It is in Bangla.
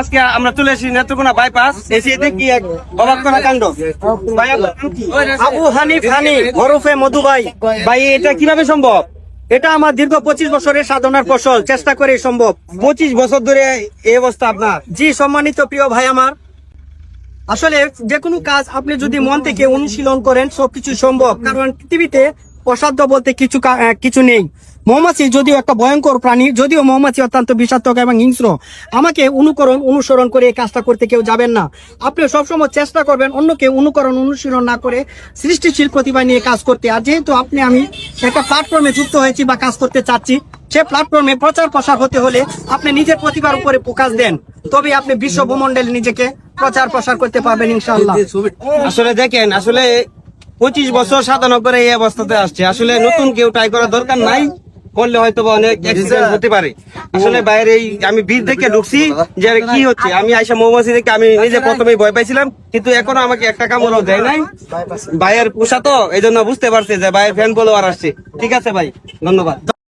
আজকে আমরা চলে এসেছি নেত্রকোনা বাইপাস এসে দেখি এক অবাক করা কাণ্ড? আবু হানিফ হানি, ওরফে মধু ভাই ভাই এটা কীভাবে সম্ভব? এটা আমার দীর্ঘ পঁচিশ বছরের সাধনার ফসল। চেষ্টা করে সম্ভব। পঁচিশ বছর ধরে এই অবস্থা আপনার। জি, সম্মানিত প্রিয় ভাই আমার, আসলে যে কোনো কাজ আপনি যদি মন থেকে অনুশীলন করেন সবকিছু সম্ভব। কারণ পৃথিবীতে অসাধ্য বলতে কিছু কিছু নেই। মৌমাছি যদিও একটা ভয়ঙ্কর প্রাণী, যদিও মৌমাছি অত্যন্ত বিষাক্তক এবং হিংস্র, আমাকে অনুকরণ, অনুসরণ করে এই কাজটা করতে কেউ যাবেন না। আপনি সবসময় চেষ্টা করবেন অন্যকে অনুকরণ, অনুসরণ না করে সৃষ্টিশীল প্রতিভা নিয়ে কাজ করতে। আর যেহেতু আপনি, আমি একটা প্ল্যাটফর্মে যুক্ত হয়েছি বা কাজ করতে চাচ্ছি, সে প্ল্যাটফর্মে প্রচার প্রসার হতে হলে আপনি নিজের প্রতিভার উপরে ফোকাস দেন। তবে আপনি বিশ্ব ভূমন্ডলে নিজেকে প্রচার প্রসার করতে পারবেন ইনশাআল্লাহ। আসলে দেখেন, আসলে পঁচিশ বছর সাধনা করে এই অবস্থাতে আসছে। আসলে নতুন কেউ ট্রাই করার দরকার নাই। করলে হয়তো অনেক অ্যাক্সিডেন্ট হতে পারে। আসলে বাইরে এই আমি বীর দেখে ঢুকছি যে কি হচ্ছে। আমি আইসা মৌমাছি দেখে আমি নিজে প্রথমে ভয় পাইছিলাম কিন্তু এখনও আমাকে একটা কামড়ও দেয় নাই। ভাইয়ের পোষা তো এই জন্য বুঝতে পারছে যে ভাইয়ের ফ্যান বলো আর আসছে। ঠিক আছে ভাই ধন্যবাদ।